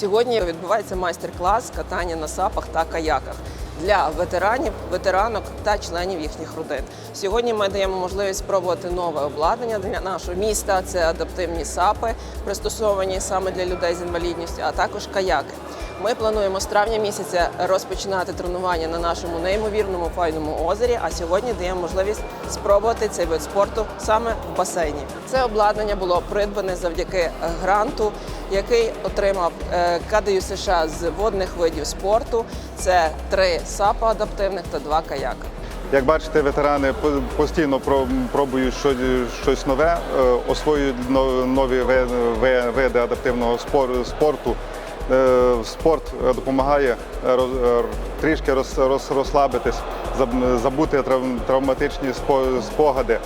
Сьогодні відбувається майстер-клас катання на сапах та каяках для ветеранів, ветеранок та членів їхніх родин. Сьогодні ми даємо можливість спробувати нове обладнання для нашого міста. Це адаптивні сапи, пристосовані саме для людей з інвалідністю, а також каяки. Ми плануємо з травня місяця розпочинати тренування на нашому неймовірному файному озері. А сьогодні даємо можливість спробувати цей вид спорту саме в басейні. Це обладнання було придбане завдяки гранту, який отримав е, КДЮ США з водних видів спорту. Це три сапа адаптивних та два каяка. Як бачите, ветерани постійно пробують щось, нове, е, освоюють нові ви- ви- види адаптивного спорту. Спорт допомагає трішки роз- роз- розслабитись, забути травматичні спогади.